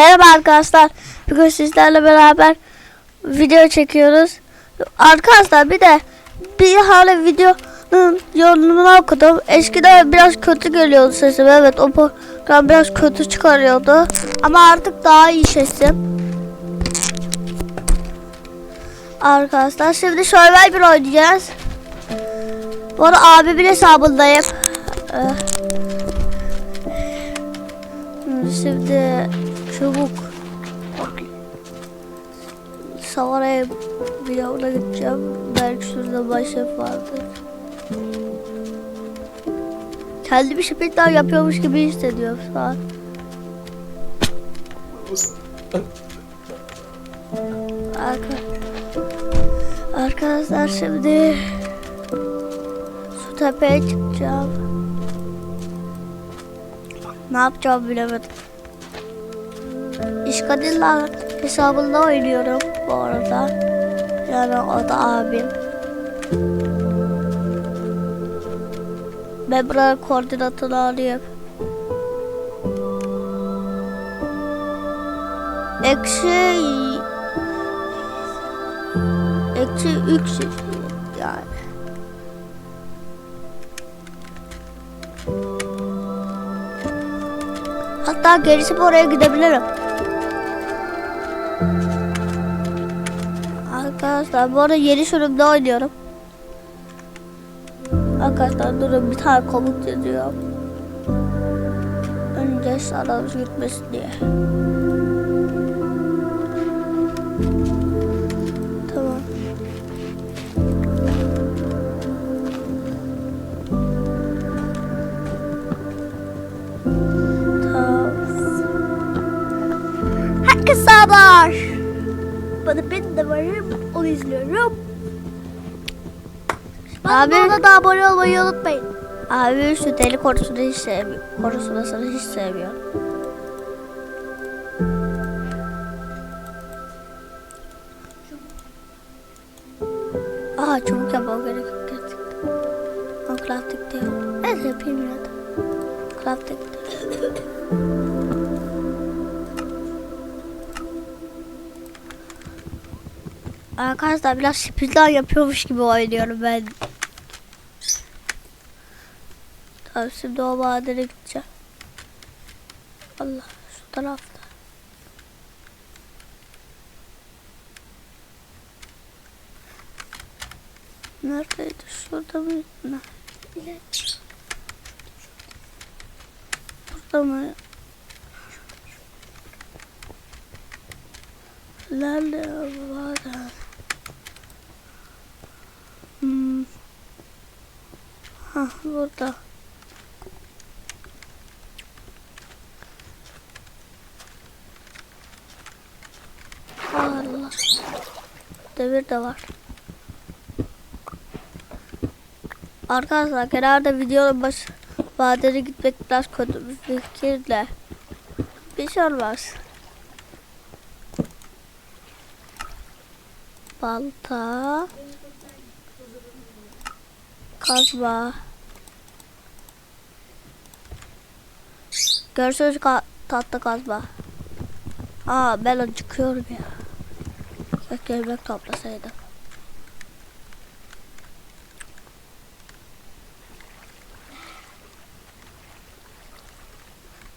Merhaba arkadaşlar. Bugün sizlerle beraber video çekiyoruz. Arkadaşlar bir de bir hala videonun yorumunu okudum. Eskiden biraz kötü geliyordu sesim. Evet o program biraz kötü çıkarıyordu. Ama artık daha iyi sesim. Arkadaşlar şimdi Survivor oynayacağız. Bu arada abimin hesabındayım. Ee, Şimdi çabuk Savara'ya bir yavra gideceğim. Belki şurada başlık vardır. Kendimi şipitler yapıyormuş gibi hissediyorum şu an. Arka- Arkadaşlar şimdi şu tepeye çıkacağım. Ne yapacağım bilemedim. İşkadilla hesabında oynuyorum bu arada. Yani o da abim. Ben buranın koordinatını alayım. Eksi... Eksi üç yani. Hatta gerisi oraya gidebilirim. Arkadaşlar bu arada yeni sürümde oynuyorum. Arkadaşlar durun bir tane komut yazıyor. Önce sarılmış gitmesin diye. Tamam. Tamam. Herkese haber. Bana ben de varım. Onu izliyorum. Abi. Bana da abone olmayı unutmayın. Abi şu deli korusunu hiç sevmiyor. Korusunu hiç sevmiyor. Arkadaşlar biraz speedrun yapıyormuş gibi oynuyorum ben. Tamam şimdi o madene gideceğim. Allah şu tarafta. Neredeydi? Şurada mı? Ne? Burada mı? Var? Hmm. Ha burada. Allah. Demir de var. Arkadaşlar kenarda videonun baş vadeli gitmek biraz kötü bir fikirle. Bir şey olmaz. Balta. Kazma. Görüşürüz ka tatlı kazma. Aa ben acıkıyorum ya. Keşke yemek toplasaydım.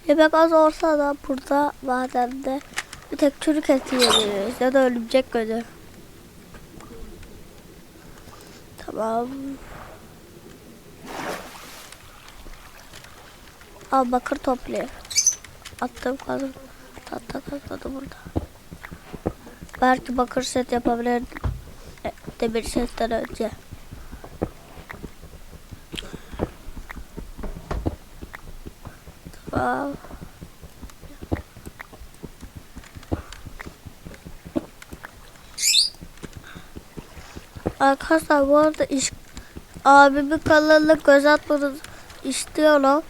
Yemek az olsa da burada madende bir tek çürük eti yiyebiliriz ya da örümcek gözü. Tamam. Al bakır toplayayım. Attım kazım. Tahta kazmadı burada. Belki bakır set yapabilirdim. E, demir setten önce. Tamam. Arkadaşlar bu arada iş, abimin kanalına göz atmanızı istiyorum.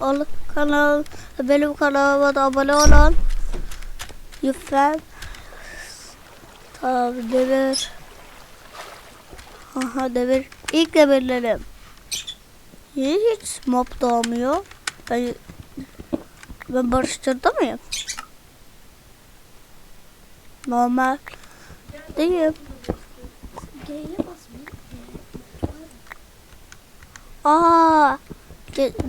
Onun kanal, benim kanalıma da abone olun. Lütfen. Tamam demir. Aha demir. İlk demirlerim. Niye hiç mob doğmuyor? Ben, ben barıştırdı mıyım? Normal. Değil. Aa.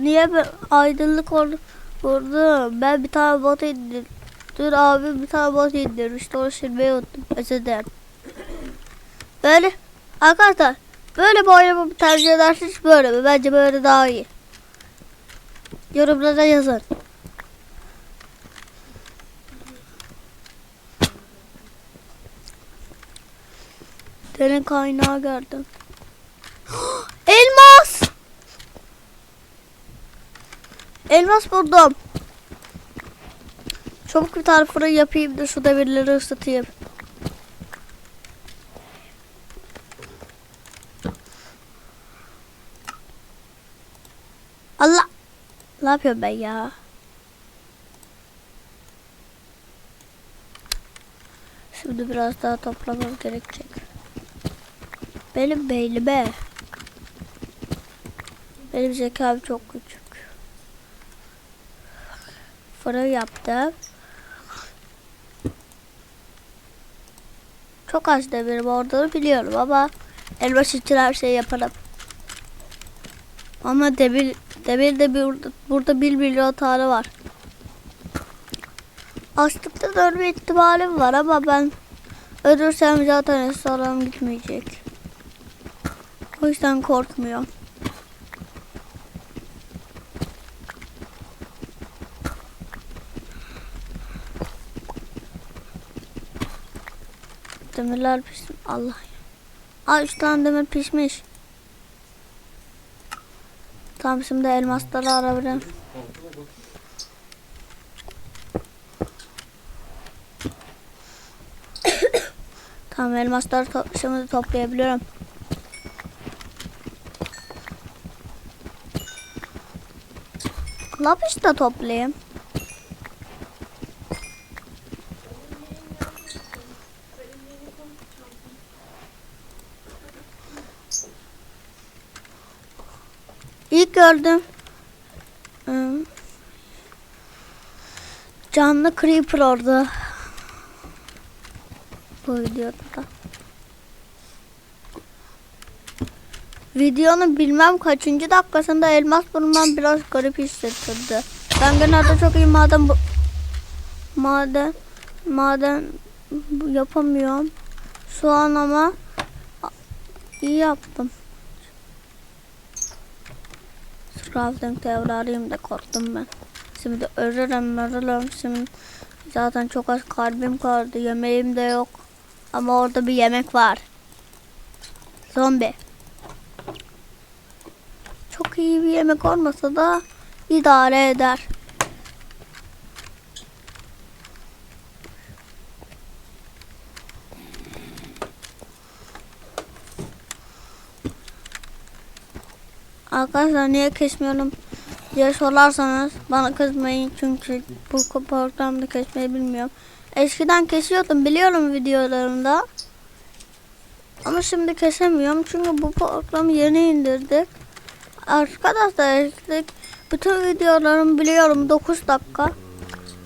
Niye ben aydınlık oldu? Vurdum. Ben bir tane bot indir. Dur abi bir tane bot indirmişti. Onu silmeyi unuttum. Özür dilerim. Böyle. Arkadaşlar. Böyle bir oynamamı tercih edersiniz böyle mi? Bence böyle daha iyi. Yorumlara yazın. Derin kaynağı gördüm. Elmas! Elmas buldum. Çabuk bir tane fırın yapayım da şu demirleri ısıtayım. Allah! Ne yapıyorum ben ya? Şimdi biraz daha toplamam gerekecek. Benim beynime. Benim zekam çok küçük. Fırın yaptım. Çok az demirim olduğunu biliyorum ama elmas için her şeyi yaparım. Ama demir, demir de bir, burada bir milyon tane var. Açlıktan ölme ihtimalim var ama ben ölürsem zaten restoranım gitmeyecek. O yüzden korkmuyorum. Demirler pişmiş. Allah. Aa üç tane demir pişmiş. Tamam şimdi elmasları arabilirim. tamam elmasları to şimdi toplayabiliyorum. Lapis de toplayayım. İlk gördüm. Hmm. Canlı creeper orada. Bu videoda da. Videonun bilmem kaçıncı dakikasında elmas bulmam biraz garip hissettirdi. Ben genelde çok iyi maden bu maden maden yapamıyorum. Şu an ama iyi yaptım. Crafting tevrarıyım da korktum ben. Şimdi ölürüm ölürüm şimdi. Zaten çok az kalbim kaldı. Yemeğim de yok. Ama orada bir yemek var. Zombi. Çok iyi bir yemek olmasa da idare eder. Arkadaşlar niye kesmiyorum diye sorarsanız bana kızmayın çünkü bu programda kesmeyi bilmiyorum. Eskiden kesiyordum biliyorum videolarımda. Ama şimdi kesemiyorum çünkü bu programı yeni indirdik. Arkadaşlar ekledik. Bütün videolarımı biliyorum 9 dakika.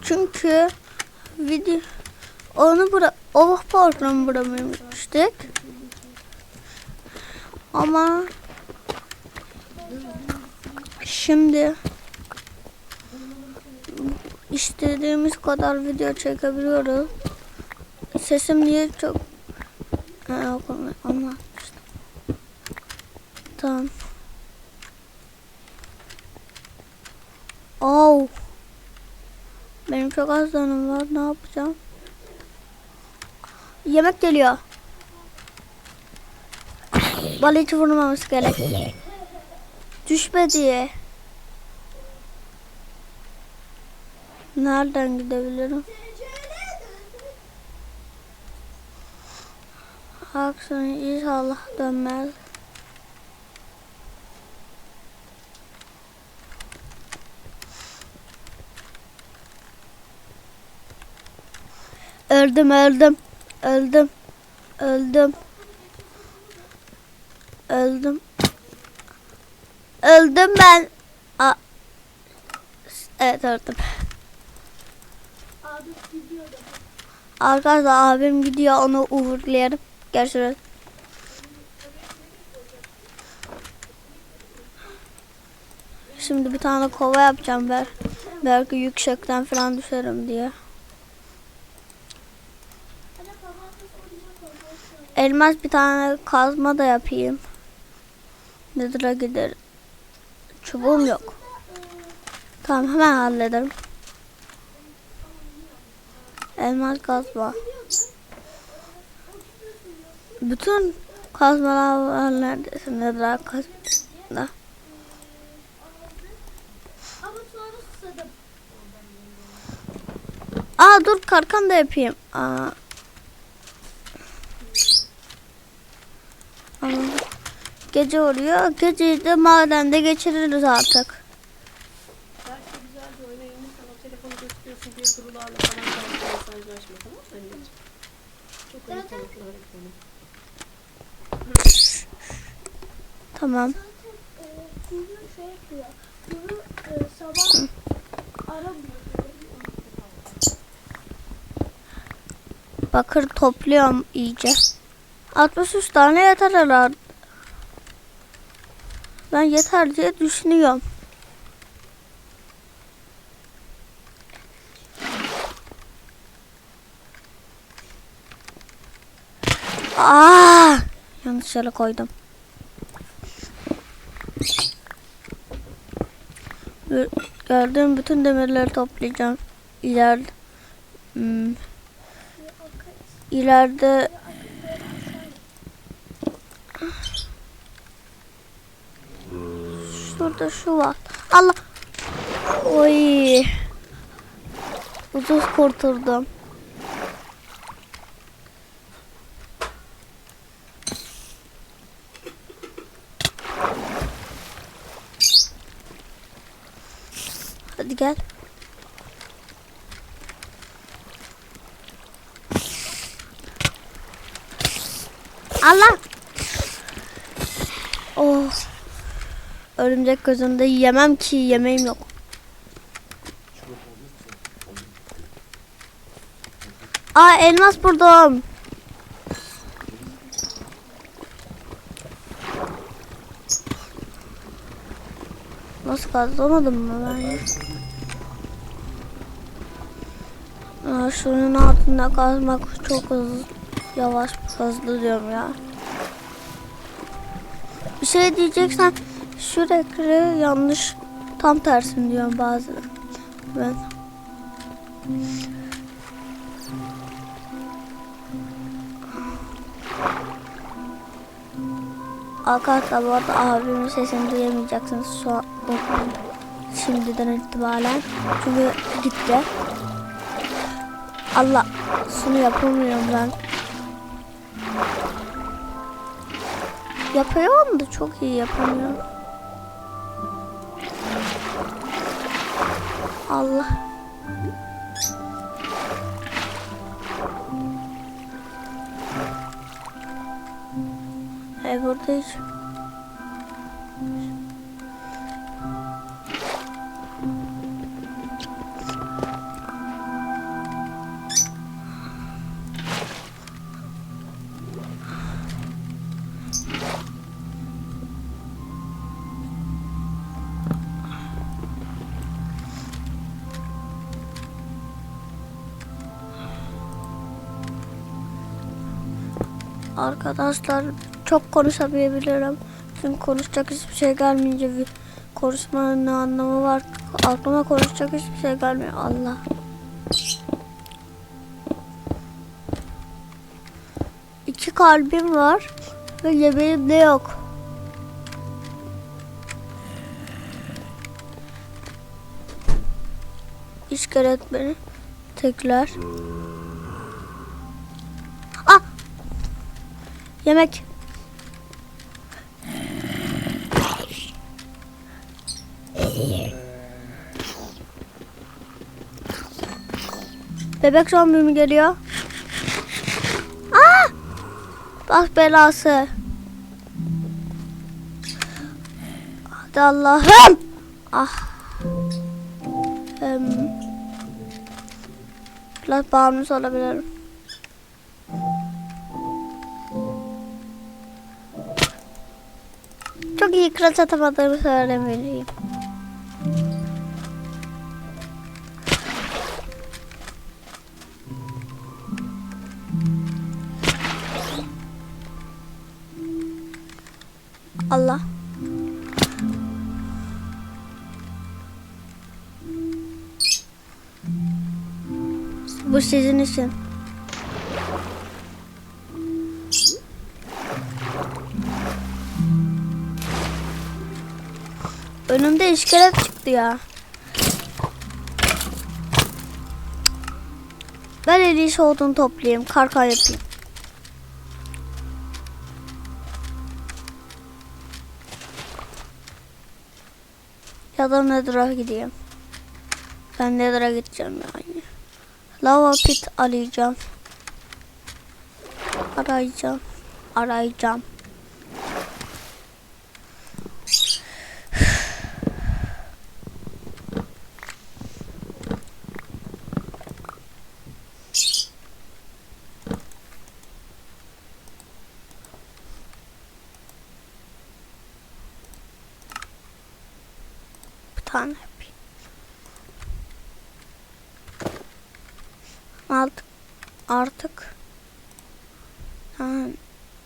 Çünkü video onu bura o programı bırakmıştık. Ama Şimdi istediğimiz kadar video çekebiliyoruz. Sesim niye çok ha, onu anlatmıştım. Tamam. Oh. Benim çok az canım var. Ne yapacağım? Yemek geliyor. Bana hiç vurmaması gerek. Düşme diye. Nereden gidebilirim? Aksın inşallah dönmez. Öldüm öldüm. Öldüm. Öldüm. Öldüm. Öldüm ben. Aa. Evet öldüm. Arkadaşlar abim gidiyor onu uğurlayalım. Görüşürüz. Şimdi bir tane kova yapacağım ben. Belki yüksekten falan düşerim diye. Elmas bir tane kazma da yapayım. Nether'a gider. Çubuğum yok. Tamam hemen hallederim. Elmas kazma. Bütün kazmalar var neredesin? Nether'a kazma. Ama sonra susadım. Aa dur karkan da yapayım. Aa. Anladım. Gece oluyor. Geceyi de madende geçiririz artık. Mesajlaşma tamam. Bakır topluyorum iyice. 63 tane yeter herhalde. Ben yeter diye düşünüyorum. Aa! Yanlış yere koydum. Gö- Gördüğüm bütün demirleri toplayacağım. İleride hmm, ileride Şurada şu var. Allah. Oy. Ucuz kurtuldum. Hadi gel. Allah. Oh. Örümcek gözünde yemem ki yemeğim yok. Aa elmas buldum. Nasıl kazanamadım mı ben ya? Aa, şunun altında kazmak çok hızlı, yavaş hızlı diyorum ya. Bir şey diyeceksen sürekli yanlış tam tersini diyorum bazen. Ben. Arkadaşlar bu arada abimin sesini duyamayacaksınız şu an şimdiden itibaren. Çünkü gitti. Allah şunu yapamıyorum ben. Yapıyorum da çok iyi yapamıyorum. Allah. Hey burada hiç. Arkadaşlar çok konuşamayabilirim. Çünkü konuşacak hiçbir şey gelmeyince bir konuşmanın ne anlamı var? Aklıma konuşacak hiçbir şey gelmiyor. Allah. İki kalbim var ve yemeğim de yok. İskelet beni tekrar. Yemek. Bebek zombi mi geliyor? Aa! Bak belası. Hadi Allah'ım. Ah. Biraz bağımlısı olabilirim. İyi kıraç atamadığımı söylemeliyim. Allah. Bu sizin için. Önümde iskelet çıktı ya. Ben en iyisi odun toplayayım. Karkar yapayım. Ya da Nether'a gideyim. Ben Nether'a gideceğim yani. Lava pit arayacağım. Arayacağım. Arayacağım. Bir tane yapayım. Artık artık yani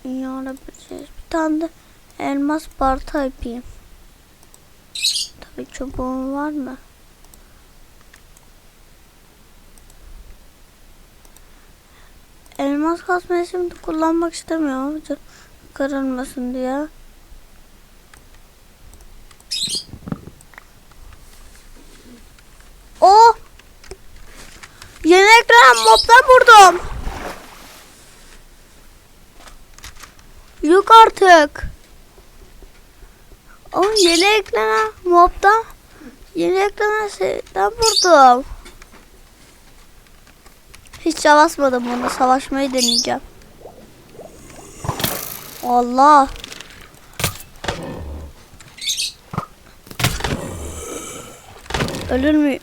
iyi olabileceğiz. Bir tane de elmas balta yapayım. Tabii çubuğum var mı? Elmas kasmayı şimdi kullanmak istemiyorum. Kırılmasın diye. Oh! Yeni ekran mobdan vurdum. Yok artık. O yeni ekrana mobdan yeni ekrana şeyden vurdum. Hiç savaşmadım bunu. Savaşmayı deneyeceğim. Allah. Ölür mü?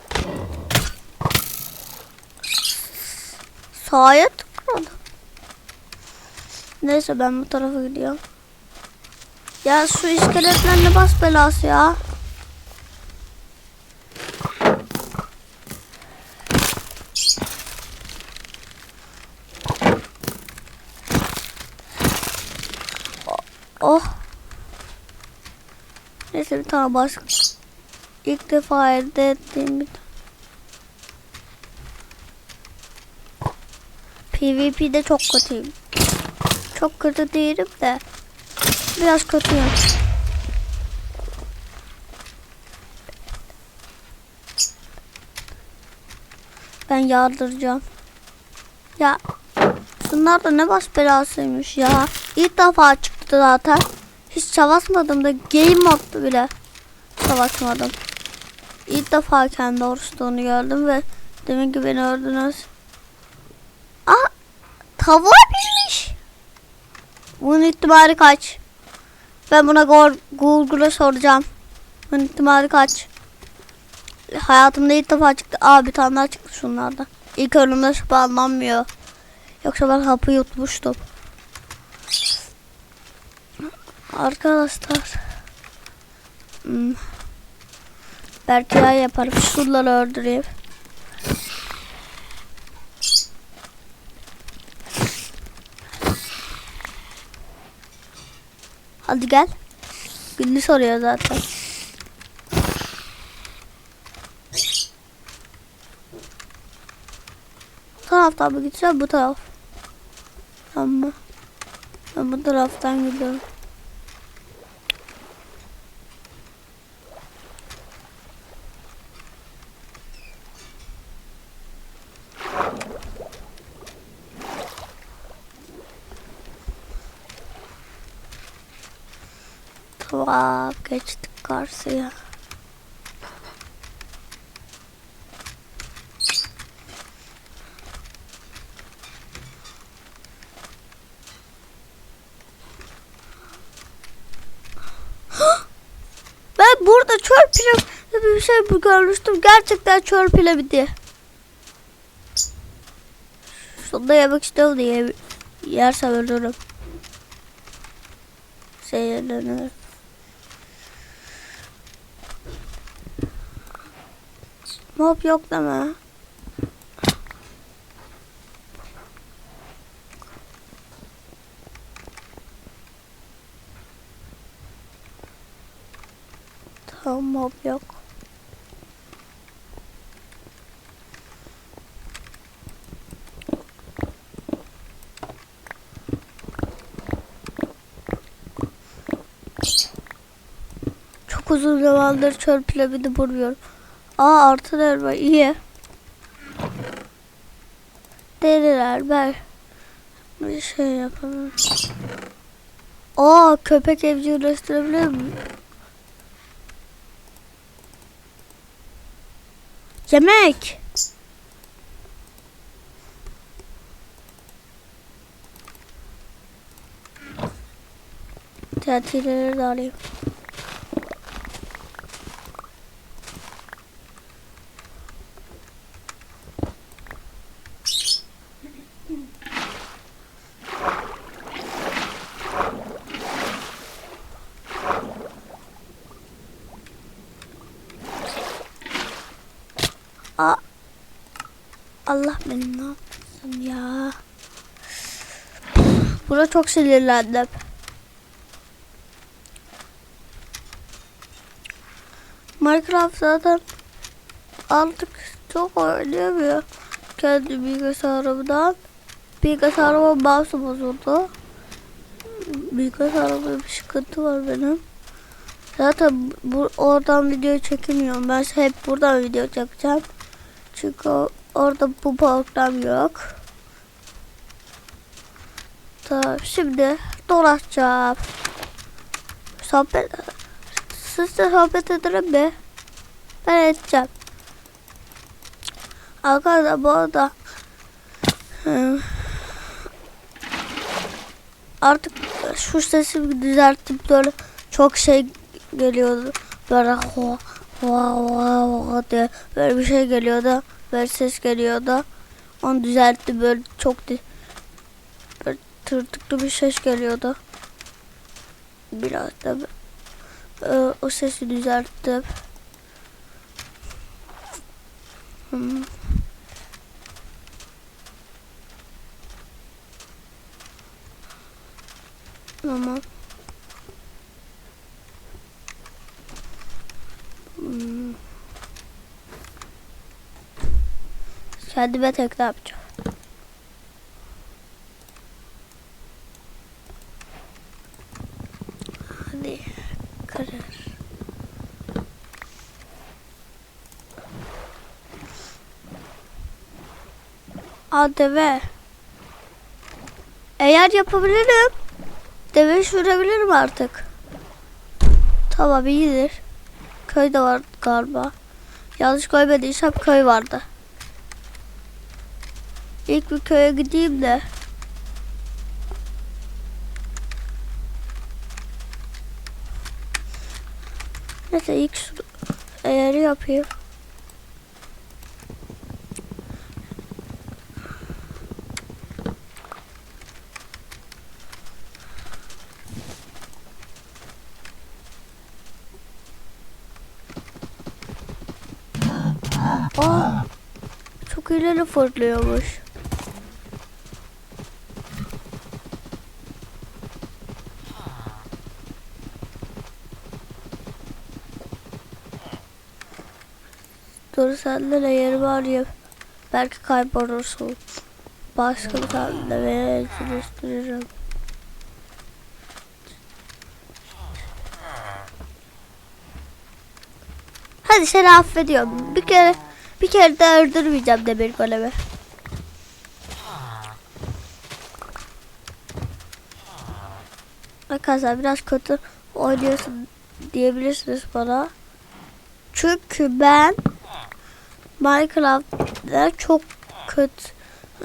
Sağa tıkladı. Neyse ben bu tarafa gidiyorum. Ya şu iskeletler ne bas belası ya. Oh. Neyse bir tane başka. İlk defa elde ettiğim bir PvP'de çok kötüyüm. Çok kötü değilim de biraz kötüyüm. Ben yağdıracağım. Ya bunlar da ne baş belasıymış ya. İlk defa çıktı zaten. Hiç savaşmadım da game modda bile savaşmadım. İlk defa kendi oruçluğunu gördüm ve demin ki beni öldünüz. Aa tavuğa binmiş. Bunun ihtimali kaç? Ben buna Google'a soracağım. Bunun kaç? Hayatımda ilk defa çıktı. Aa bir tane daha çıktı şunlardan. İlk önümde şüphelenmiyor. Yoksa ben hapı yutmuştum. Arkadaşlar. Hmm. Belki ya yaparım. Şunları öldüreyim. Hadi gel. Günlü soruyor zaten. Taraftan mı gideceğim bu taraf? Tamam mı? Ben bu taraftan gidiyorum. Tamam geçtik karşıya. Ben burada çöl pilavı bir şey görmüştüm. Gerçekten çöl pilavı diye. Şurada yemek istiyorum diye yersem ölürüm. Zehirlenirim. Mob yok deme. Tamam mob yok. Çok uzun zamandır çöl pilavını vurmuyorum. Aa artı elma iyi. Deriler ben bir şey yapamam. Aa köpek evcilleştirebilir miyim? Yemek. Tatilleri de alayım. Aa. Allah benim ne yapsın ya. Buna çok sinirlendim. Minecraft zaten artık çok oynayamıyor. Kendi bilgisayarımdan. Bilgisayarıma mouse bozuldu. Bilgisayarımda bir sıkıntı var benim. Zaten bu, oradan video çekemiyorum. Ben hep buradan video çekeceğim. Çünkü orada bu program yok. Tamam şimdi dolaşacağım. Sohbet sizle sohbet ederim mi? Ben edeceğim. Arkadaşlar bu arada artık şu sesimi düzelttim böyle çok şey geliyordu. Böyle ho ho ho ho diye böyle bir şey geliyordu. Böyle ses geliyordu. Onu düzeltti böyle çok böyle tırtıklı bir ses geliyordu. Biraz da e, o sesi düzelttim. Hmm. Tamam. Hmm. Kendime tekrar yapacağım. Hadi karar. Aa deve. Eğer yapabilirim. Deve sürebilirim artık. Tamam iyidir. Köyde var galiba. Yanlış koymadıysam köy vardı. İlk bir köye gideyim de. Neyse ilk şu eğer yapayım. Aa, çok ileri fırlıyormuş. Dur sende de yeri var ya. Belki kaybolursun. Başka bir tane veya geliştiririm. Hadi seni affediyorum. Bir kere bir kere de öldürmeyeceğim demir golemi. Arkadaşlar biraz kötü oynuyorsun diyebilirsiniz bana. Çünkü ben Minecraft'ta çok kötü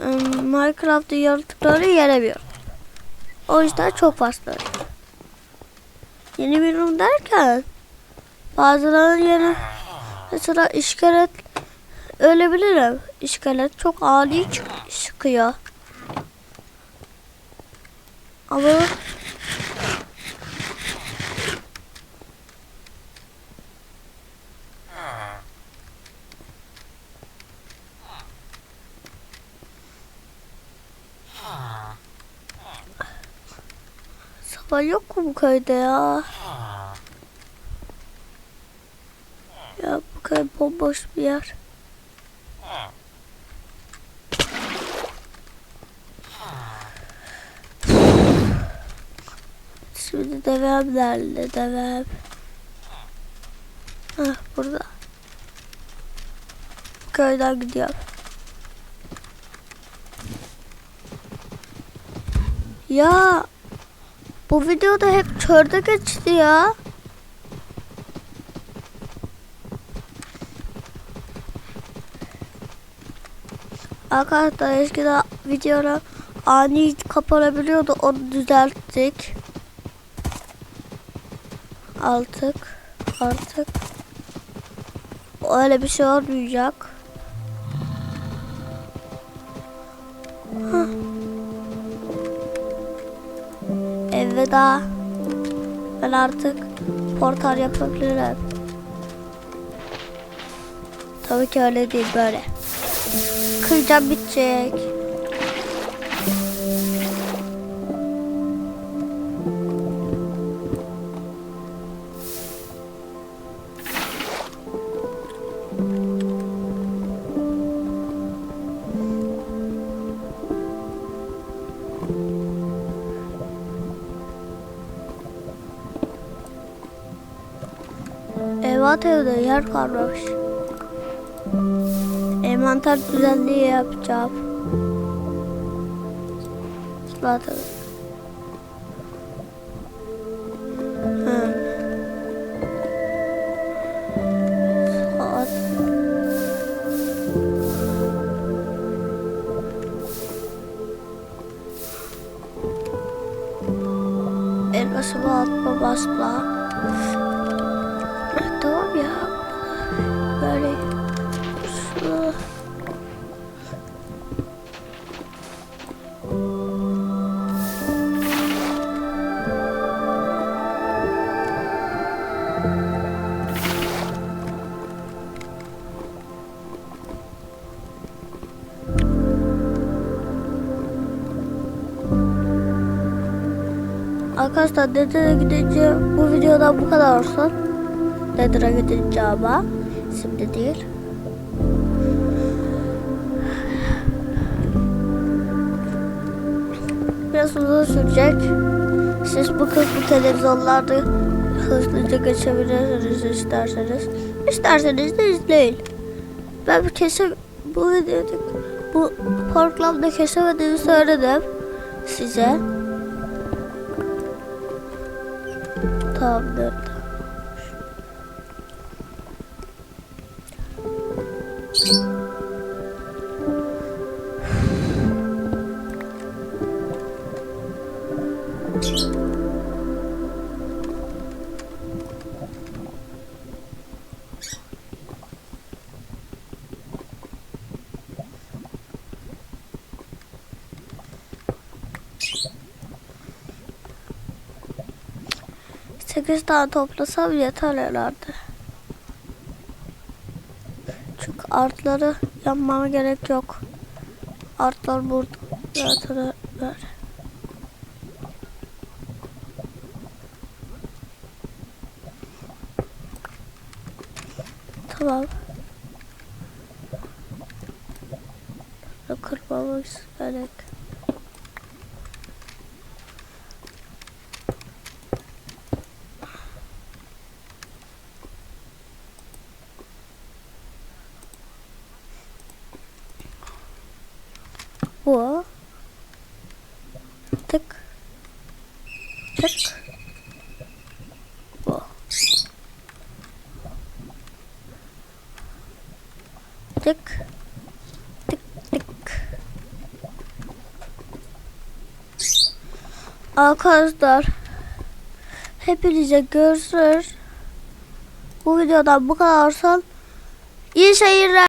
ım, Minecraft'ta yaratıkları yenemiyorum. O yüzden çok fazla. Yeni bir room derken bazılarının yeni mesela iskelet ölebilirim. İskelet çok ani çıkıyor. Ama Sabah yok mu bu köyde ya? Ya bu köy bomboş bir yer. Devem nerede devem? Hah burada. Köyden gidiyorum. Ya bu videoda hep çölde geçti ya. Arkadaşlar eskiden videolar ani kapanabiliyordu. Onu düzelttik. Artık artık öyle bir şey olmayacak. Hah. Elveda. Ben artık portal yapabilirim. Tabii ki öyle değil böyle. Kıracağım bitecek. Evat evde yer kalmamış. Envanter düzenliği yapacağım. Zaten. Elmasımı atma basma. Arkadaşlar Nether'a gidince bu videodan bu kadar olsun. Nether'a gidince ama şimdi değil. Biraz uzun sürecek. Siz bu kısmı televizyonlarda hızlıca geçebilirsiniz isterseniz. İsterseniz de izleyin. Ben kesin bu videoda bu parklamda kesemediğimi söyledim size. love the 8 tane toplasam yeter herhalde. Çünkü artları yapmama gerek yok. Artlar burada. Zaten böyle. Tamam. Kırmamak gerek. Arkadaşlar hepinize görüşürüz. Bu videodan bu kadar olsun. İyi seyirler.